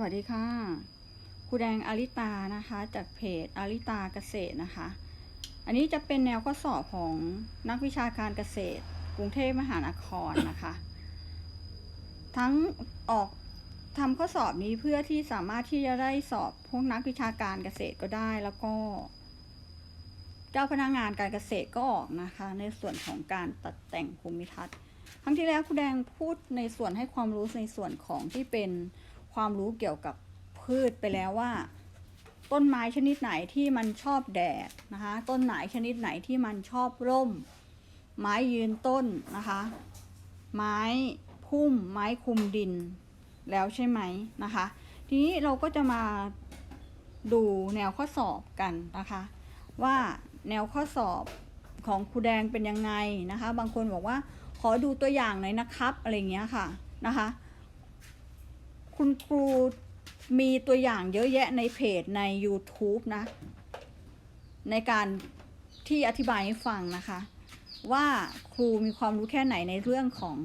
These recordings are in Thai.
วัสดีค่ะครูแดงอาริตานะคะ จากเพจอาริตาเกษตรนะคะ อันนี้จะเป็นแนวข้อสอบของนักวิชาการเกษตร กรุงเทพมหานครนะคะ ทั้งออกทำข้อสอบนี้เพื่อที่สามารถที่จะได้สอบพวกนักวิชาการเกษตรก็ได้แล้วก็ เจ้าพนักงานการเกษตรก็ออกนะคะ ในส่วนของการตัดแต่งภูมิทัศน์ครั้งที่แล้วครูแดงพูดในส่วนให้ความรู้ในส่วนของที่เป็น ความรู้เกี่ยวกับพืชไปแล้วว่า ต้นไม้ชนิดไหนที่มันชอบแดดนะคะ ต้นไหนชนิดไหนที่มันชอบร่ม ไม้ยืนต้นนะคะ ไม้พุ่มไม้คุมดินแล้วใช่ไหมนะคะ ทีนี้เราก็จะมาดูแนวข้อสอบกันนะคะ ว่าแนวข้อสอบของครูแดงเป็นยังไงนะคะ บางคนบอกว่าขอดูตัวอย่างหน่อยนะครับอะไรเงี้ยค่ะนะคะ คุณครูมีตัวอย่างเยอะแยะในเพจใน YouTube นะ ในการที่อธิบายให้ฟังนะคะ ว่าครูมีความรู้แค่ไหนในเรื่องของ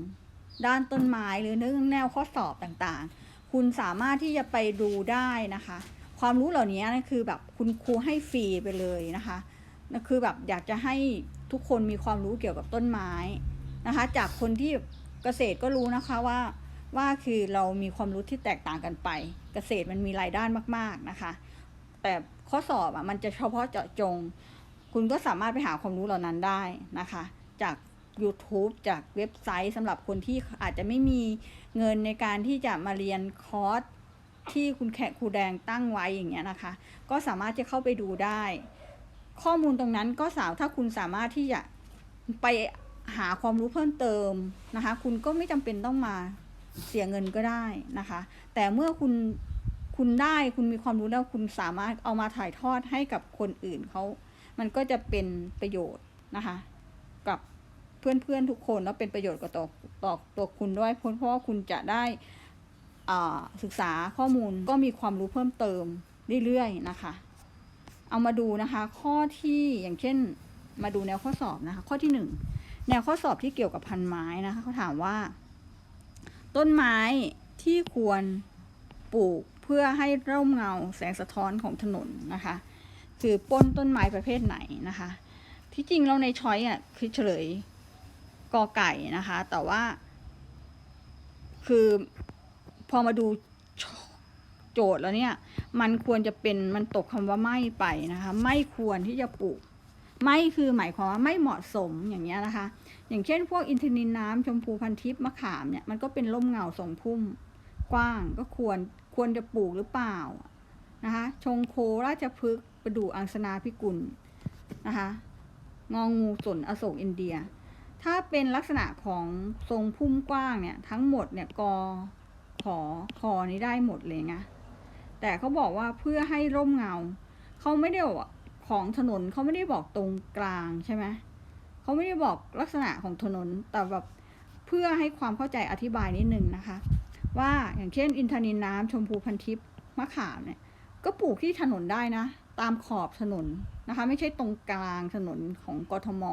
ด้านต้นไม้หรือเรื่องแนวข้อสอบต่างๆ คุณสามารถที่จะไปดูได้นะคะ ความรู้เหล่านี้นะคือแบบคุณครูให้ฟรีไปเลยนะคะนั่นคือแบบอยากจะให้ทุกคนมีความรู้เกี่ยวกับต้นไม้นะคะ จากคนที่เกษตรก็รู้นะคะว่า ว่าคือเรามีความรู้ที่แตกต่างกันไป เกษตรมันมีรายด้านมาก ๆนะคะ แต่ข้อสอบอะมันจะเฉพาะเจาะจง คุณก็สามารถไปหาความรู้เหล่านั้นได้นะคะ จาก YouTube จากเว็บไซต์สำหรับคนที่อาจจะไม่มีเงินในการที่จะมาเรียนคอร์สที่คุณแขกครูแดงตั้งไว้อย่างเงี้ยนะคะ ก็สามารถจะเข้าไปดูได้ ข้อมูลตรงนั้นก็สาวถ้าคุณสามารถที่จะไปหาความรู้เพิ่มเติมนะคะ คุณก็ไม่จำเป็นต้องมา เสียเงินก็ได้นะคะ แต่เมื่อคุณคุณได้คุณมีความรู้แล้วคุณสามารถเอามาถ่ายทอดให้กับคนอื่นเขามันก็จะเป็นประโยชน์นะคะ กับเพื่อนๆทุกคนแล้วเป็นประโยชน์กับต่อต่อตัวคุณด้วยเพราะว่าคุณจะได้ศึกษาข้อมูลก็มีความรู้เพิ่มเติมเรื่อยๆนะคะ เอามาดูนะคะ ข้อที่อย่างเช่นมาดูแนวข้อสอบนะคะ ข้อที่หนึ่งแนวข้อสอบที่เกี่ยวกับพันไม้นะคะเขาถามว่า ต้นไม้ที่ควรปลูกเพื่อให้ร่มเงาแสงสะท้อนของถนนนะคะ คือป้นต้นไม้ประเภทไหนนะคะ ที่จริงเราในช้อยอะคือเฉลยกอไก่นะคะ แต่ว่า คือพอมาดูโจทย์แล้วเนี่ย มันควรจะเป็นมันตกคำว่าไม่ไปนะคะ ไม่ควรที่จะปลูก ไม่คือหมายความว่าไม่เหมาะสมอย่างเงี้ยนะคะ อย่างเช่นพวกอินทนินน้ำชมพูพันทิพย์มะขามเนี่ยมันก็เป็นร่มเงาทรงพุ่มกว้างก็ควรควรจะปลูกหรือเปล่านะคะชงโคราชพฤกษ์ประดู่อังสนาพิกุลนะคะงองูสนอโศกอินเดีย ถ้าเป็นลักษณะของทรงพุ่มกว้างเนี่ยทั้งหมดเนี่ยกอขอคอนี้ได้หมดเลยนะแต่เขาบอกว่าเพื่อให้ร่มเงาเขาไม่ได้บอก ของถนนเขาไม่ได้บอกตรงกลางใช่ไหมเขาไม่ได้บอกลักษณะของถนนแต่แบบเพื่อให้ความเข้าใจอธิบายนิดนึงนะคะ ว่าอย่างเช่น อินทนินน้ำชมพูพันทิพย์มะขามเนี่ยก็ปลูกที่ถนนได้นะ ตามขอบถนนนะคะ ไม่ใช่ตรงกลางถนนของกทม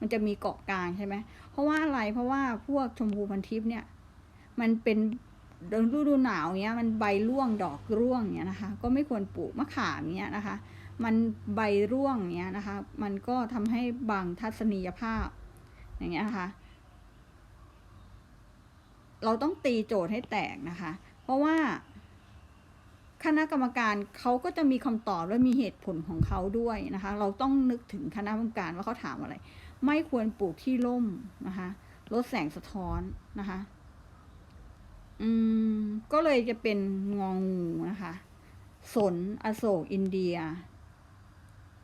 มันจะมีเกาะกลางใช่ไหมเพราะว่าอะไรเพราะว่าพวกชมพูพันทิพย์เนี่ยมันเป็นฤดูหนาวเนี้ยมันใบร่วงดอกร่วงเนี้ยนะคะ ก็ไม่ควรปลูกมะขามเนี้ยนะคะ มันใบร่วงเนี้ยนะคะ มันก็ทำให้บางทัศนียภาพ อย่างเงี้ยนะคะเราต้องตีโจทย์ให้แตกนะคะ เพราะว่า คณะกรรมการเขาก็จะมีคำตอบและมีเหตุผลของเขาด้วยนะคะ เราต้องนึกถึงคณะกรรมการว่าเขาถามอะไร ไม่ควรปลูกที่ร่มนะคะ ลดแสงสะท้อนนะคะ อืม ก็เลยจะเป็นงองูนะคะ สน อโศก อินเดีย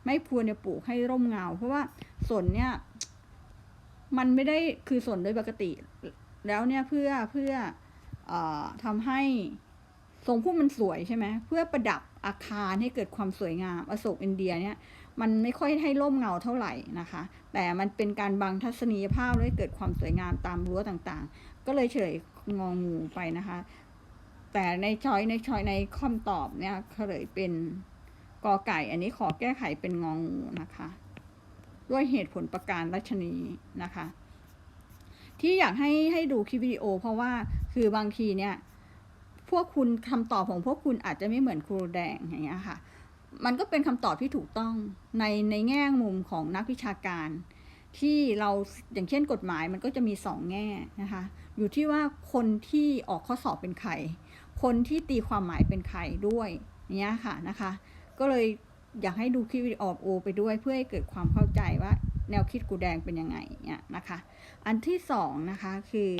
ไม่ควรจะปลูกให้ร่มเงา เพราะว่าสนเนี่ย มันไม่ได้คือสนโดยปกติ แล้วเนี่ยเพื่อเพื่อเอ่อทำให้ทรงพุ่มมันสวยใช่ไหมเพื่อประดับอาคารให้เกิดความสวยงาม อโศกอินเดียเนี่ยมันไม่ค่อยให้ร่มเงาเท่าไหร่นะคะ แต่มันเป็นการบังทัศนียภาพและให้เกิดความสวยงามตามรั้วต่างๆ ก็เลยเฉลยงองูไปนะคะ แต่ในช้อยในช้อยในคำตอบเนี่ยเฉลยเป็น กอไก่ อันนี้ขอแก้ไขเป็นงองูนะคะ ด้วยเหตุผลประการรัชนีนะคะ ที่อยากให้ให้ดูคลิปวิดีโอ เพราะว่าคือบางทีเนี่ย พวกคุณคำตอบของพวกคุณอาจจะไม่เหมือนครูแดงอย่างเงี้ยค่ะ มันก็เป็นคำตอบที่ถูกต้องในในแง่มุมของนักวิชาการ ที่เราอย่างเช่นกฎหมายมันก็จะมีสองแง่นะคะ อยู่ที่ว่าคนที่ออกข้อสอบเป็นใคร คนที่ตีความหมายเป็นใครด้วยเนี้ยค่ะนะคะ ก็เลยอยากให้ดูคลิปวิดีโอไปด้วยเพื่อให้เกิดความเข้าใจว่าแนวคิดกูแดงเป็นยังไงเนี่ยนะคะ อันที่สองนะคะคือ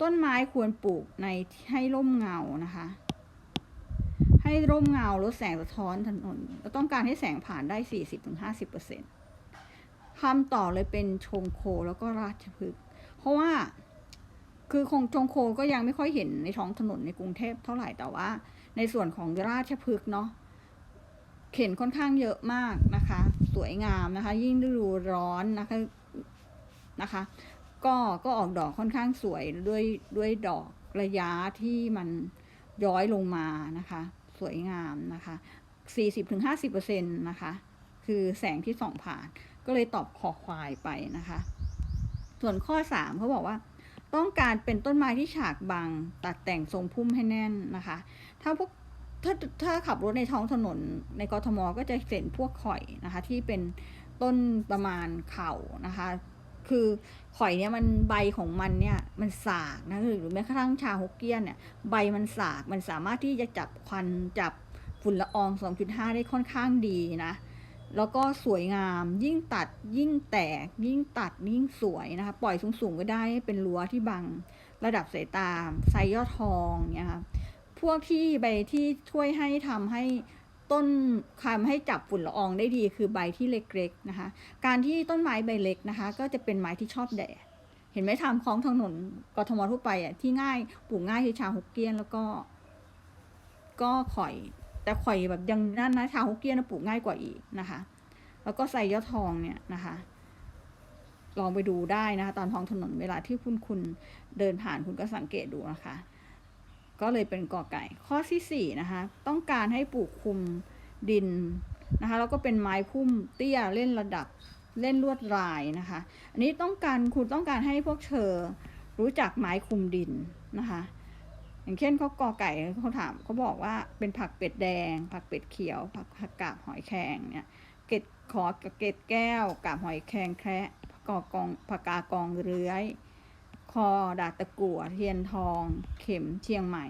ต้นไม้ควรปลูกในให้ร่มเงานะคะ ให้ร่มเงาลดแสงสะท้อนถนนเราต้องการให้แสงผ่านได้ 40-50%คำต่อเลยเป็นชงโคแล้วก็ราชพฤกษ์เพราะว่าคือคงชงโคก็ยังไม่ค่อยเห็นในท้องถนนในกรุงเทพเท่าไหร่แต่ว่า ในส่วนของราชพฤกษ์เนาะเข็นค่อนข้างเยอะมากนะคะ สวยงามนะคะ ยิ่งฤดูร้อนนะคะนะคะ ก็ก็ออกดอกค่อนข้างสวยด้วยด้วยดอกระยะที่มันย้อยลงมานะคะ สวยงามนะคะ 40-50%นะคะ คือแสงที่ส่องผ่าน ก็เลยตอบขอควายไปนะคะ ส่วนข้อ 3เขาบอกว่า ต้องการเป็นต้นไม้ที่ฉากบังตัดแต่งทรงพุ่มให้แน่นนะคะ ถ้าพวกถ้าถ้าขับรถในท้องถนนในกทมก็จะเห็นพวกข่อยนะคะ ที่เป็นต้นประมาณเข่านะคะ คือข่อยเนี่ยมันใบของมันเนี่ยมันสากนะหรือแม้กระทั่งชาฮกเกี้ยนเนี่ยใบมันสากมันสามารถที่จะจับควันจับฝุ่นละออง 2.5 ได้ค่อนข้างดีนะแล้วก็สวยงามยิ่งตัดยิ่งแตก ยิ่งตัดยิ่งสวยนะคะ ปล่อยสูงๆก็ได้ให้เป็นรั้วที่บังระดับสายตาไซยอดทองเนี่ยค่ะ พวกที่ใบที่ช่วยให้ทำให้ต้นคำให้จับฝุ่นละอองได้ดีคือใบที่เล็กๆนะคะ การที่ต้นไม้ใบเล็กนะคะ ก็จะเป็นไม้ที่ชอบแดดเห็นไหมทำคล้องถนนกทมทั่วไปอะที่ง่ายปลูกง่ายคือชาฮกเกี้ยนแล้วก็ ก็ข่อย แต่ข่อยแบบยังนั่นนะชาฮกเกี้ยนปลูกง่ายกว่าอีกนะคะ แล้วก็ใส่ยอดทองเนี่ยนะคะ ลองไปดูได้นะคะตอนท้องถนนเวลาที่คุณคุณเดินผ่านคุณก็สังเกตดูนะคะ ก็เลยเป็นกอไก่ ข้อที่สี่นะคะ ต้องการให้ปลูกคุมดินนะคะ แล้วก็เป็นไม้พุ่มเตี้ยเล่นระดับเล่นลวดลายนะคะ อันนี้ต้องการคุณต้องการให้พวกเธอรู้จักไม้คุมดินนะคะ อย่างเช่นเขากอไก่เขาถามเขาบอกว่าเป็นผักเป็ดแดง ผักเป็ดเขียว ผักผักกาบหอยแครงเนี่ยเกล็ดขอเกล็ดแก้วกาบหอยแครงแคระกกอกองผักกากองเรื้อย คอดาตะกั่วเทียนทอง เข็มเชียงใหม่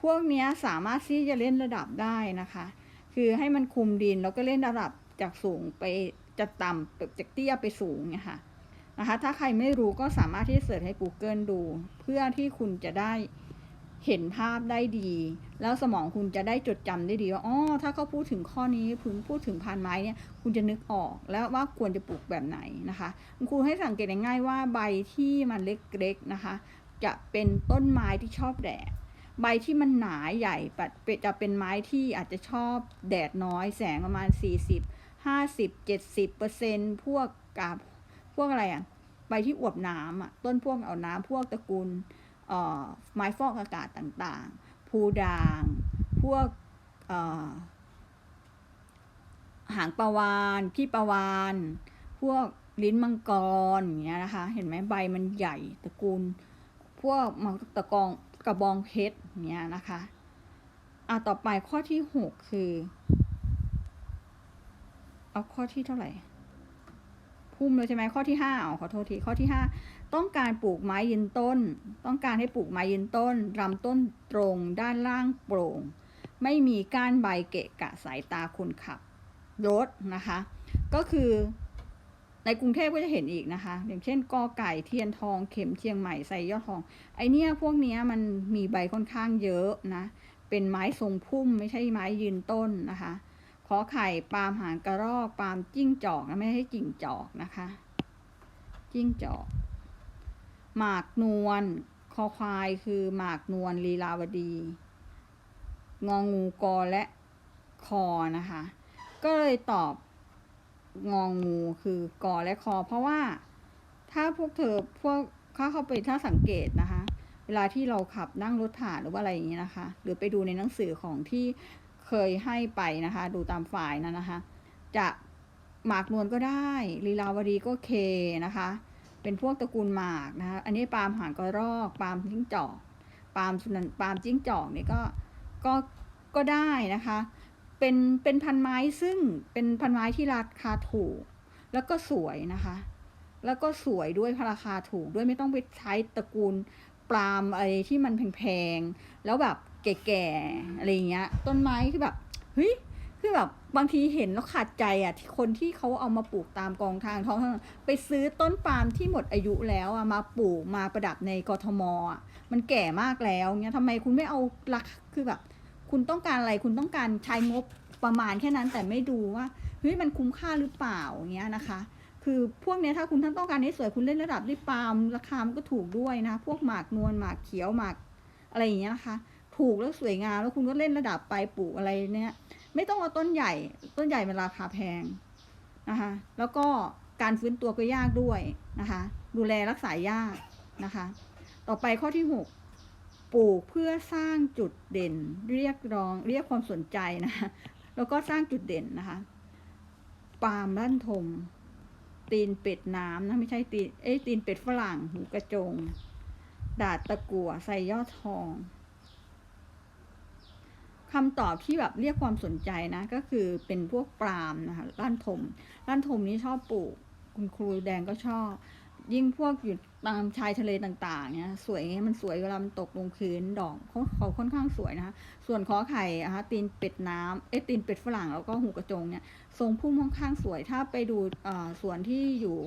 พวกนี้สามารถที่จะเล่นระดับได้นะคะ คือให้มันคุมดินแล้วก็เล่นระดับจากสูงไปจะต่ำจากเตี้ยไปสูงเนี่ยค่ะนะคะ ถ้าใครไม่รู้ก็สามารถที่จะเสิร์ชให้ Google ดู เพื่อที่คุณจะได้ เห็นภาพได้ดี แล้วสมองคุณจะได้จดจำได้ดีว่าอ๋อถ้าเขาพูดถึงข้อนี้พึงพูดถึงพันไม้เนี่ยคุณจะนึกออกแล้วว่าควรจะปลูกแบบไหนนะคะคุณครูให้สังเกตง่ายๆว่าใบที่มันเล็กๆนะคะ จะเป็นต้นไม้ที่ชอบแดดใบที่มันหนาใหญ่จะเป็นไม้ที่อาจจะชอบแดดน้อยแสงประมาณ 40 50 70เปอร์เซ็นพวกกาบพวกอะไรอะใบที่อวบน้ำอะต้นพวกเอาน้ำพวกตระกูล ไม้ฟอกอากาศต่างๆ ภูด่าง พวกหางปลาวานพี่ปลาวานพวกลิ้นมังกรอย่างเงี้ยนะคะ เห็นไหมใบมันใหญ่ตระกูล พวกมังตะกองกระบองเพชรเงี้ยนะคะอะต่อไปข้อที่หกคือ เอาข้อที่เท่าไหร่ พุ่มเลยใช่ไหมข้อที่ห้าเอาขอโทษทีข้อที่ห้า ต้องการปลูกไม้ยืนต้น ต้องการให้ปลูกไม้ยืนต้นลำต้นตรงด้านล่างโปร่ง ไม่มีก้านใบเกะกะสายตาคนขับรถนะคะ ก็คือในกรุงเทพก็จะเห็นอีกนะคะ อย่างเช่นกอไก่เทียนทองเข็มเชียงใหม่ไซยอดทอง ไอเนี้ยพวกเนี้ยมันมีใบค่อนข้างเยอะนะ เป็นไม้ทรงพุ่มไม่ใช่ไม้ยืนต้นนะคะขอไข่ปาล์มหางกระรอกปาล์มจิ้งจอกนะไม่ให้จิ้งจอกนะคะ จิ้งจอก หมากนวลคอควายคือหมากนวลลีลาวดี งองูกอและคอนะคะ ก็เลยตอบงองูคือกอและคอ เพราะว่าถ้าพวกเธอพวกเข้าเข้าไปถ้าสังเกตนะคะ เวลาที่เราขับนั่งรถผ่านหรือว่าอะไรอย่างนี้นะคะ หรือไปดูในหนังสือของที่เคยให้ไปนะคะ ดูตามฝ่ายนั้นนะคะ จะหมากนวลก็ได้ลีลาวดีก็เคนะคะ เป็นพวกตระกูลหมากนะคะ อันนี้ปาล์มหางกระรอกปาล์มทิ้งจอกปาล์มสุนันปาล์มจิ้งจอกเนี่ยก็ก็ก็ได้นะคะ เป็นเป็นพันไม้ซึ่งเป็นพันไม้ที่ราคาถูก แล้วก็สวยนะคะ แล้วก็สวยด้วยราคาถูกด้วยไม่ต้องไปใช้ตระกูลปาล์มอะไรที่มันแพงๆแล้วแบบแก่ๆอะไรเงี้ย ต้นไม้คือแบบเฮ้ย คือแบบบางทีเห็นแล้วขาดใจอะที่คนที่เขาเอามาปลูกตามกองทางท้องถนนไปซื้อต้นปาล์มที่หมดอายุแล้วอะมาปลูกมาประดับในกทมอะมันแก่มากแล้วเงี้ยทำไมคุณไม่เอาราคาคือแบบ คุณต้องการอะไรคุณต้องการใช้งบประมาณแค่นั้นแต่ไม่ดูว่าเฮ้ยมันคุ้มค่าหรือเปล่าอย่างเงี้ยนะคะ คือพวกเนี้ยถ้าคุณท่านต้องการให้สวยคุณเล่นระดับด้วยปาล์มราคามันก็ถูกด้วยนะ พวกหมากนวลหมากเขียวหมากอะไรอย่างเงี้ยนะคะ ถูกแล้วสวยงามแล้วคุณก็เล่นระดับไปปลูกอะไรเนี้ย ไม่ต้องเอาต้นใหญ่ ต้นใหญ่มันราคาแพงนะคะแล้วก็การฟื้นตัวก็ยากด้วยนะคะดูแลรักษายากนะคะ ต่อไปข้อที่หกปลูกเพื่อสร้างจุดเด่นเรียกร้องเรียกความสนใจนะคะแล้วก็สร้างจุดเด่นนะคะปาล์มลั่นทม ตีนเป็ดน้ำนะไม่ใช่ตีนเอ้ยตีนเป็ดฝรั่งหูกระจง ดาดตะกัวใส่ยอดทอง คำตอบที่แบบเรียกความสนใจนะ ก็คือเป็นพวกปาล์มนะคะล้านทมล้านทมนี้ชอบปลูก คุณครูแดงก็ชอบ ยิ่งพวกอยู่ตามชายทะเลต่างๆเนี่ยสวยไงมันสวยเวลามันตกลงพื้นดอกเขาเขาค่อนข้างสวยนะคะส่วนขอไข่อะคะตีนเป็ดน้ำเอ้ตีนเป็ดฝรั่งแล้วก็หูกระจงเนี่ยทรงพุ่มค่อนข้างสวยถ้าไปดูสวนที่อยู่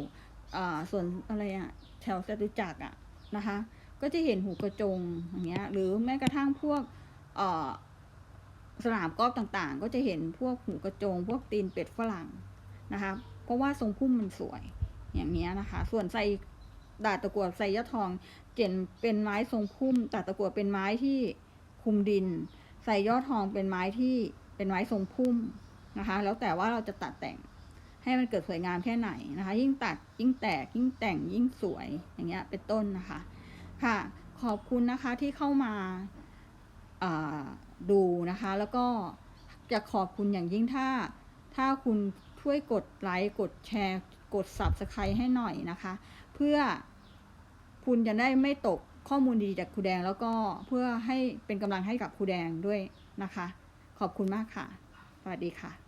อ่าสวนอะไรอะแถวจตุจักรอะนะคะ ก็จะเห็นหูกระจงอย่างเงี้ยหรือแม้กระทั่งพวกอ สนามกอล์ฟต่างๆ ก็จะเห็นพวกหูกระโจง พวกตีนเป็ดฝรั่งนะคะ เพราะว่าทรงพุ่มมันสวยอย่างนี้นะคะ ส่วนใส่ดาดตะกัวใส่ยะทอง เจนเป็นไม้ทรงพุ่มดาดตะกัวเป็นไม้ที่คุมดิน ใส่ยอดทองเป็นไม้ที่เป็นไม้ทรงพุ่มนะคะ แล้วแต่ว่าเราจะตัดแต่งให้มันเกิดสวยงามแค่ไหนนะคะ ยิ่งตัดยิ่งแตกยิ่งแต่งยิ่งสวยอย่างเงี้ยเป็นต้นนะคะ ค่ะ ขอบคุณนะคะที่เข้ามา ดูนะคะ แล้วก็จะขอบคุณอย่างยิ่งถ้า ถ้าคุณช่วยกดไลค์กดแชร์ กด subscribe ให้หน่อยนะคะ เพื่อคุณจะได้ไม่ตกข้อมูลดีๆจากครูแดงแล้วก็เพื่อให้เป็นกำลังให้กับครูแดงด้วยนะคะ ขอบคุณมากค่ะ สวัสดีค่ะ